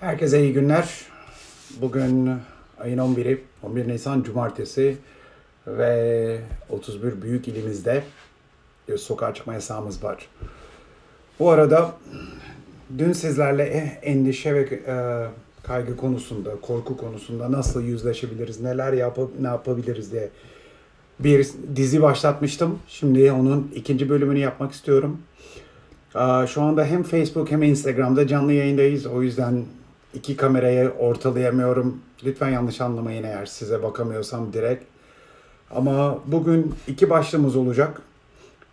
Herkese iyi günler. Bugün ayın 11'i, 11 Nisan Cumartesi ve 31 büyük ilimizde bir sokağa çıkma yasağımız var. Bu arada dün sizlerle endişe ve e, kaygı konusunda, korku konusunda nasıl yüzleşebiliriz, neler yapıp ne yapabiliriz diye bir dizi başlatmıştım. Şimdi onun ikinci bölümünü yapmak istiyorum. Şu anda hem Facebook hem Instagram'da canlı yayındayız. O yüzden iki kamerayı ortalayamıyorum. Lütfen yanlış anlamayın eğer size bakamıyorsam direkt. Ama bugün iki başlığımız olacak.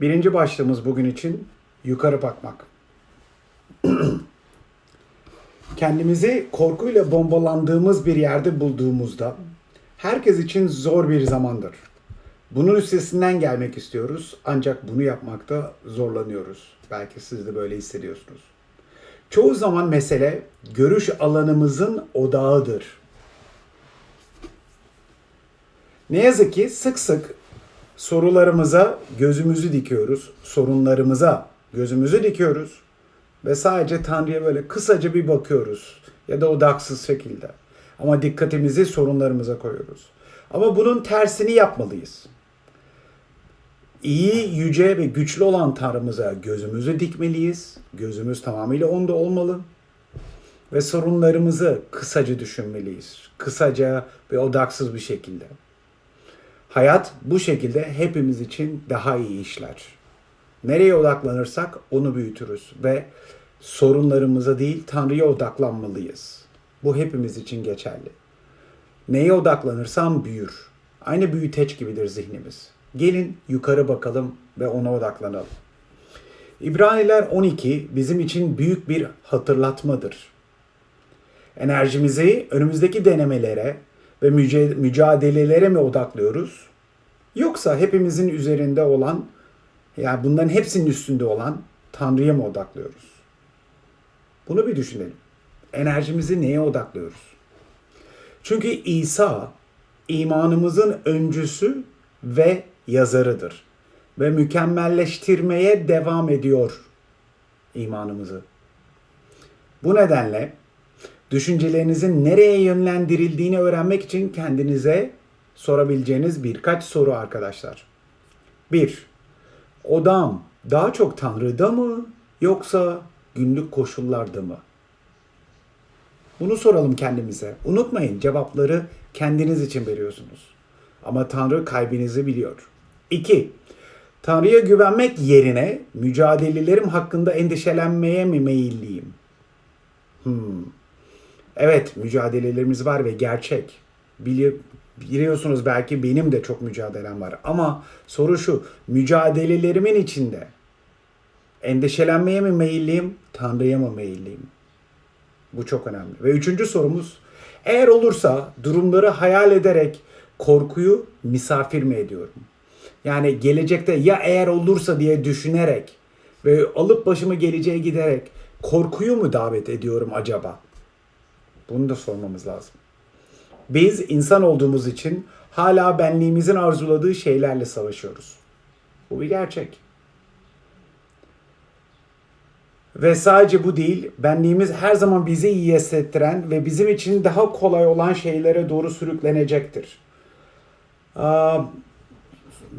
Birinci başlığımız bugün için yukarı bakmak. Kendimizi korkuyla bombalandığımız bir yerde bulduğumuzda herkes için zor bir zamandır. Bunun üstesinden gelmek istiyoruz ancak bunu yapmakta zorlanıyoruz. Belki siz de böyle hissediyorsunuz. Çoğu zaman mesele görüş alanımızın odağıdır. Ne yazık ki sık sık sorularımıza gözümüzü dikiyoruz, sorunlarımıza gözümüzü dikiyoruz ve sadece Tanrı'ya böyle kısaca bir bakıyoruz ya da odaksız şekilde. Ama dikkatimizi sorunlarımıza koyuyoruz. Ama bunun tersini yapmalıyız. İyi, yüce ve güçlü olan Tanrımıza gözümüzü dikmeliyiz. Gözümüz tamamıyla onda olmalı. Ve sorunlarımızı kısaca düşünmeliyiz. Kısaca ve odaksız bir şekilde. Hayat bu şekilde hepimiz için daha iyi işler. Nereye odaklanırsak onu büyütürüz ve sorunlarımıza değil Tanrı'ya odaklanmalıyız. Bu hepimiz için geçerli. Neye odaklanırsam büyür. Aynı büyüteç gibidir zihnimiz. Gelin yukarı bakalım ve ona odaklanalım. İbraniler 12 bizim için büyük bir hatırlatmadır. Enerjimizi önümüzdeki denemelere ve mücadelelere mi odaklıyoruz? Yoksa hepimizin üzerinde olan, yani bunların hepsinin üstünde olan Tanrı'ya mı odaklıyoruz? Bunu bir düşünelim. Enerjimizi neye odaklıyoruz? Çünkü İsa imanımızın öncüsü ve yazarıdır. Ve mükemmelleştirmeye devam ediyor imanımızı. Bu nedenle düşüncelerinizin nereye yönlendirildiğini öğrenmek için kendinize sorabileceğiniz birkaç soru arkadaşlar. 1. Odam daha çok Tanrı'da mı yoksa günlük koşullarda mı? Bunu soralım kendimize. Unutmayın cevapları kendiniz için veriyorsunuz. Ama Tanrı kalbinizi biliyor. 2. Tanrı'ya güvenmek yerine mücadelelerim hakkında endişelenmeye mi meyilliyim? Hmm. Evet mücadelelerimiz var ve gerçek. Bili- biliyorsunuz belki benim de çok mücadelem var. Ama soru şu mücadelelerimin içinde endişelenmeye mi meyilliyim, Tanrı'ya mı meyilliyim? Bu çok önemli. Ve üçüncü sorumuz, eğer olursa durumları hayal ederek korkuyu misafir mi ediyorum? Yani gelecekte ya eğer olursa diye düşünerek ve alıp başımı geleceğe giderek korkuyu mu davet ediyorum acaba? Bunu da sormamız lazım. Biz insan olduğumuz için hala benliğimizin arzuladığı şeylerle savaşıyoruz. Bu bir gerçek. Ve sadece bu değil, benliğimiz her zaman bizi iyi hissettiren ve bizim için daha kolay olan şeylere doğru sürüklenecektir. Aa,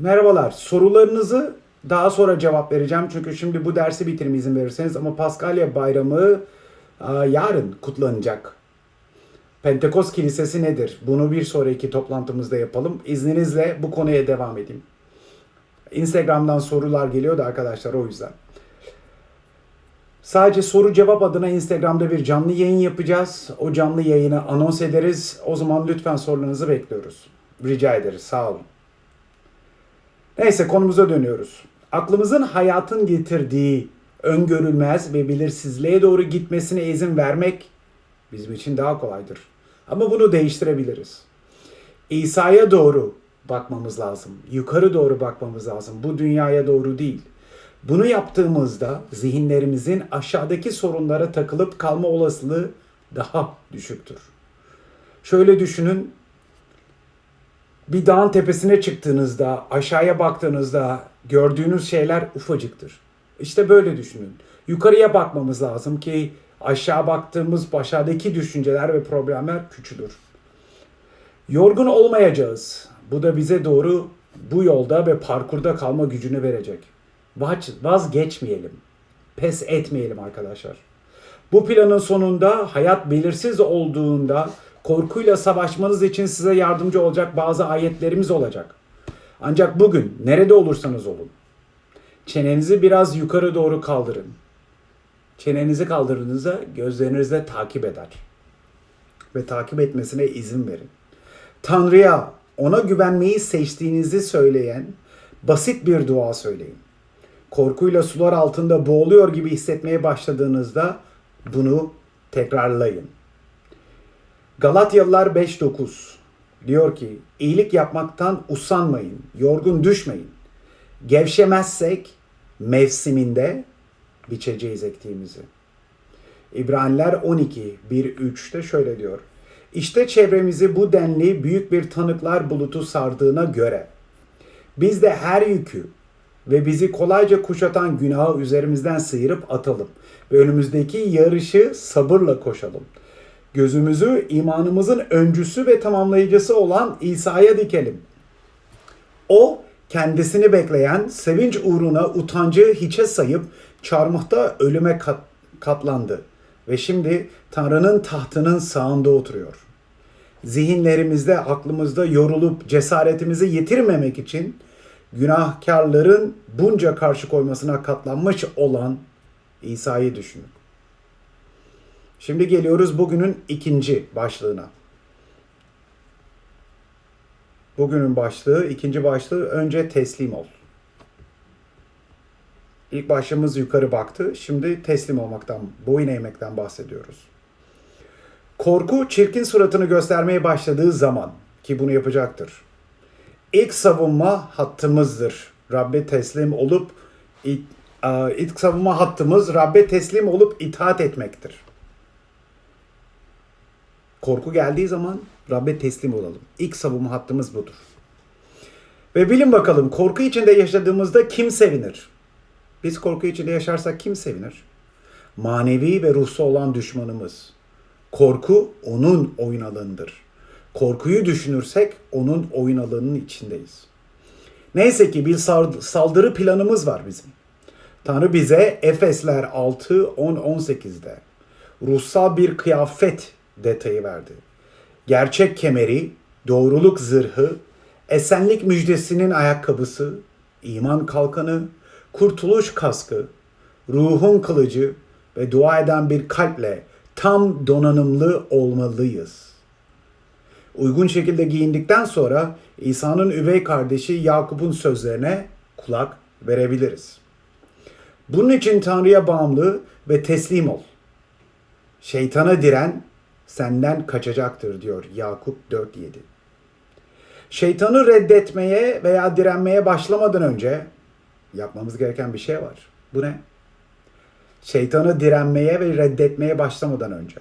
merhabalar, sorularınızı daha sonra cevap vereceğim. Çünkü şimdi bu dersi bitirme izin verirseniz ama Paskalya bayramı aa, yarın kutlanacak. Pentekost Kilisesi nedir? Bunu bir sonraki toplantımızda yapalım. İzninizle bu konuya devam edeyim. Instagram'dan sorular geliyor da arkadaşlar o yüzden. Sadece soru cevap adına Instagram'da bir canlı yayın yapacağız. O canlı yayını anons ederiz. O zaman lütfen sorularınızı bekliyoruz. Rica ederiz. Sağ olun. Neyse konumuza dönüyoruz. Aklımızın hayatın getirdiği öngörülmez ve belirsizliğe doğru gitmesine izin vermek bizim için daha kolaydır. Ama bunu değiştirebiliriz. İsa'ya doğru bakmamız lazım. Yukarı doğru bakmamız lazım. Bu dünyaya doğru değil. Bunu yaptığımızda zihinlerimizin aşağıdaki sorunlara takılıp kalma olasılığı daha düşüktür. Şöyle düşünün. Bir dağın tepesine çıktığınızda, aşağıya baktığınızda gördüğünüz şeyler ufacıktır. İşte böyle düşünün. Yukarıya bakmamız lazım ki aşağı baktığımız başardaki düşünceler ve problemler küçülür. Yorgun olmayacağız. Bu da bize doğru bu yolda ve parkurda kalma gücünü verecek. Vaz- Vazgeçmeyelim. Pes etmeyelim arkadaşlar. Bu planın sonunda hayat belirsiz olduğunda korkuyla savaşmanız için size yardımcı olacak bazı ayetlerimiz olacak. Ancak bugün nerede olursanız olun çenenizi biraz yukarı doğru kaldırın. Çenenizi kaldırdığınızda gözlerinizle takip eder. Ve takip etmesine izin verin. Tanrı'ya ona güvenmeyi seçtiğinizi söyleyen basit bir dua söyleyin. Korkuyla sular altında boğuluyor gibi hissetmeye başladığınızda bunu tekrarlayın. Galatyalılar 5.9 diyor ki iyilik yapmaktan usanmayın, yorgun düşmeyin. Gevşemezsek mevsiminde biçeceğiz ektiğimizi. İbraniler 12 1-3'te şöyle diyor. İşte çevremizi bu denli büyük bir tanıklar bulutu sardığına göre biz de her yükü ve bizi kolayca kuşatan günahı üzerimizden sıyırıp atalım ve önümüzdeki yarışı sabırla koşalım. Gözümüzü imanımızın öncüsü ve tamamlayıcısı olan İsa'ya dikelim. O kendisini bekleyen sevinç uğruna utancı hiçe sayıp çarmıhta ölüme kat- katlandı ve şimdi Tanrı'nın tahtının sağında oturuyor. Zihinlerimizde, aklımızda yorulup cesaretimizi yitirmemek için günahkarların bunca karşı koymasına katlanmış olan İsa'yı düşünün. Şimdi geliyoruz bugünün ikinci başlığına. Bugünün başlığı, ikinci başlığı önce teslim ol. İlk başlığımız yukarı baktı. Şimdi teslim olmaktan, boyun eğmekten bahsediyoruz. Korku çirkin suratını göstermeye başladığı zaman ki bunu yapacaktır. İlk savunma hattımızdır. Rabbe teslim olup ilk savunma hattımız Rabbe teslim olup itaat etmektir. Korku geldiği zaman Rabbe teslim olalım. İlk savunma hattımız budur. Ve bilin bakalım korku içinde yaşadığımızda kim sevinir? Biz korku içinde yaşarsak kim sevinir? Manevi ve ruhsal olan düşmanımız. Korku onun oyun alanıdır. Korkuyu düşünürsek onun oyun alanının içindeyiz. Neyse ki bir saldırı planımız var bizim. Tanrı bize Efesler 6, 10, 18'de ruhsal bir kıyafet detayı verdi. Gerçek kemeri, doğruluk zırhı, esenlik müjdesinin ayakkabısı, iman kalkanı, kurtuluş kaskı, ruhun kılıcı ve dua eden bir kalple tam donanımlı olmalıyız. Uygun şekilde giyindikten sonra İsa'nın üvey kardeşi Yakup'un sözlerine kulak verebiliriz. Bunun için Tanrı'ya bağımlı ve teslim ol. Şeytana diren senden kaçacaktır diyor Yakup 4.7. Şeytanı reddetmeye veya direnmeye başlamadan önce yapmamız gereken bir şey var. Bu ne? Şeytanı direnmeye ve reddetmeye başlamadan önce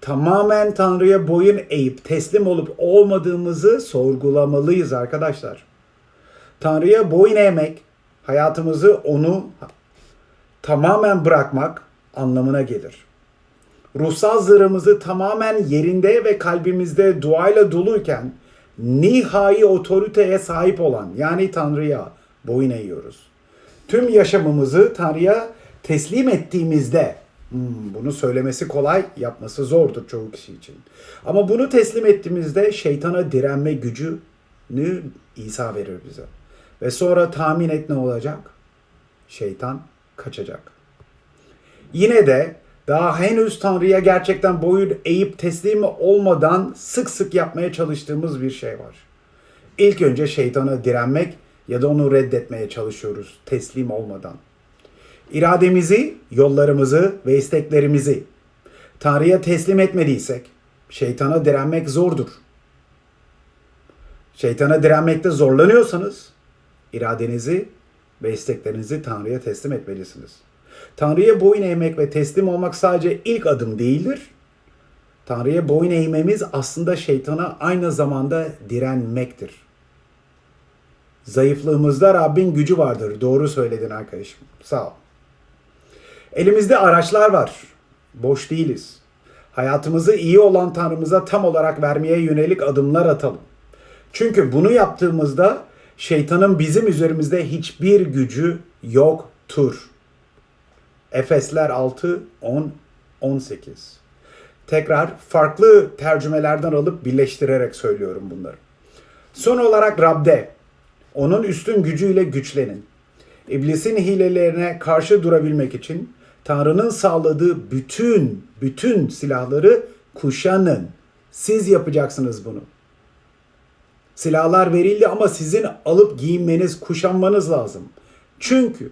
tamamen Tanrı'ya boyun eğip teslim olup olmadığımızı sorgulamalıyız arkadaşlar. Tanrı'ya boyun eğmek hayatımızı onu tamamen bırakmak anlamına gelir. Ruhsal zırhımızı tamamen yerinde ve kalbimizde duayla doluyken nihai otoriteye sahip olan yani Tanrı'ya boyun eğiyoruz. Tüm yaşamımızı Tanrı'ya teslim ettiğimizde hmm, bunu söylemesi kolay, yapması zordur çoğu kişi için. Ama bunu teslim ettiğimizde şeytana direnme gücünü İsa verir bize. Ve sonra tahmin et ne olacak? Şeytan kaçacak. Yine de daha henüz Tanrı'ya gerçekten boyun eğip teslim olmadan sık sık yapmaya çalıştığımız bir şey var. İlk önce şeytana direnmek ya da onu reddetmeye çalışıyoruz teslim olmadan. İrademizi, yollarımızı ve isteklerimizi Tanrı'ya teslim etmediysek şeytana direnmek zordur. Şeytana direnmekte zorlanıyorsanız iradenizi ve isteklerinizi Tanrı'ya teslim etmelisiniz. Tanrı'ya boyun eğmek ve teslim olmak sadece ilk adım değildir. Tanrı'ya boyun eğmemiz aslında şeytana aynı zamanda direnmektir. Zayıflığımızda Rabbin gücü vardır. Doğru söyledin arkadaşım. Sağ ol. Elimizde araçlar var. Boş değiliz. Hayatımızı iyi olan Tanrımıza tam olarak vermeye yönelik adımlar atalım. Çünkü bunu yaptığımızda şeytanın bizim üzerimizde hiçbir gücü yoktur. Efesler 6, 10, 18. Tekrar farklı tercümelerden alıp birleştirerek söylüyorum bunları. Son olarak Rab'de, onun üstün gücüyle güçlenin. İblisin hilelerine karşı durabilmek için Tanrı'nın sağladığı bütün bütün silahları kuşanın. Siz yapacaksınız bunu. Silahlar verildi ama sizin alıp giyinmeniz, kuşanmanız lazım. Çünkü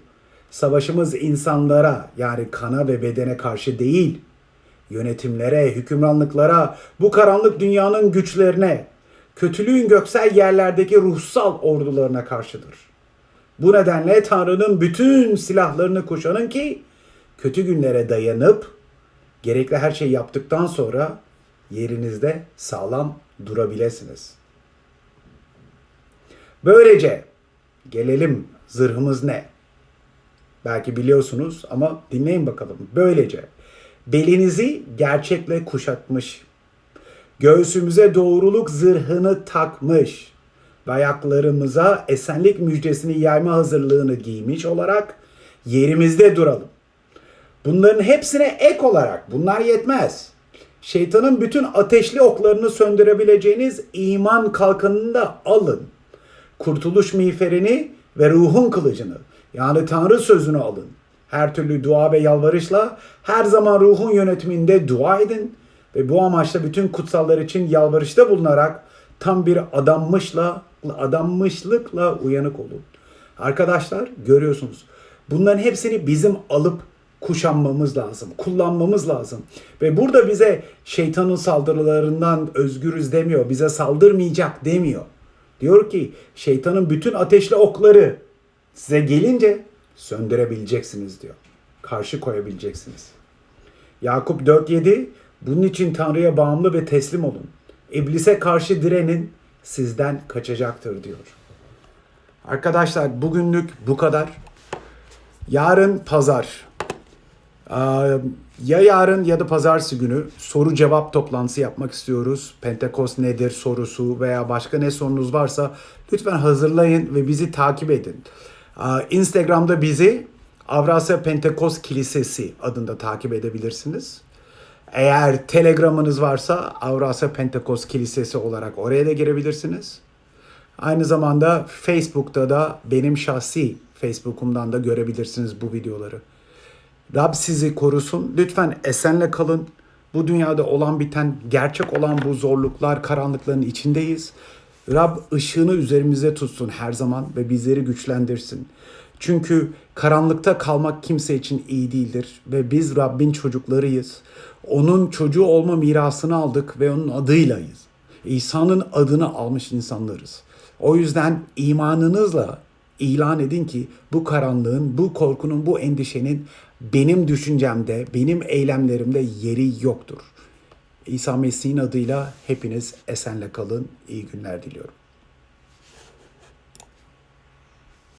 savaşımız insanlara yani kana ve bedene karşı değil, yönetimlere, hükümranlıklara, bu karanlık dünyanın güçlerine, kötülüğün göksel yerlerdeki ruhsal ordularına karşıdır. Bu nedenle Tanrı'nın bütün silahlarını kuşanın ki kötü günlere dayanıp gerekli her şeyi yaptıktan sonra yerinizde sağlam durabilirsiniz. Böylece gelelim zırhımız ne? Belki biliyorsunuz ama dinleyin bakalım. Böylece belinizi gerçekle kuşatmış, göğsümüze doğruluk zırhını takmış ve ayaklarımıza esenlik müjdesini yayma hazırlığını giymiş olarak yerimizde duralım. Bunların hepsine ek olarak bunlar yetmez. Şeytanın bütün ateşli oklarını söndürebileceğiniz iman kalkanını da alın. Kurtuluş miğferini ve ruhun kılıcını yani Tanrı sözünü alın. Her türlü dua ve yalvarışla her zaman ruhun yönetiminde dua edin ve bu amaçla bütün kutsallar için yalvarışta bulunarak tam bir adanmışla adanmışlıkla uyanık olun. Arkadaşlar görüyorsunuz. Bunların hepsini bizim alıp kuşanmamız lazım, kullanmamız lazım. Ve burada bize şeytanın saldırılarından özgürüz demiyor, bize saldırmayacak demiyor. Diyor ki şeytanın bütün ateşli okları size gelince söndürebileceksiniz diyor. Karşı koyabileceksiniz. Yakup 4.7 bunun için Tanrı'ya bağımlı ve teslim olun. İblise karşı direnin sizden kaçacaktır diyor. Arkadaşlar bugünlük bu kadar. Yarın pazar. Ee, Ya yarın ya da pazartesi günü soru cevap toplantısı yapmak istiyoruz. Pentekost nedir sorusu veya başka ne sorunuz varsa lütfen hazırlayın ve bizi takip edin. Instagram'da bizi Avrasya Pentekost Kilisesi adında takip edebilirsiniz. Eğer Telegram'ınız varsa Avrasya Pentekost Kilisesi olarak oraya da girebilirsiniz. Aynı zamanda Facebook'ta da benim şahsi Facebook'umdan da görebilirsiniz bu videoları. Rab sizi korusun. Lütfen esenle kalın. Bu dünyada olan biten, gerçek olan bu zorluklar, karanlıkların içindeyiz. Rab ışığını üzerimize tutsun her zaman ve bizleri güçlendirsin. Çünkü karanlıkta kalmak kimse için iyi değildir ve biz Rabbin çocuklarıyız. Onun çocuğu olma mirasını aldık ve onun adıylayız. İsa'nın adını almış insanlarız. O yüzden imanınızla ilan edin ki bu karanlığın, bu korkunun, bu endişenin benim düşüncemde, benim eylemlerimde yeri yoktur. İsa Mesih'in adıyla hepiniz esenle kalın. İyi günler diliyorum.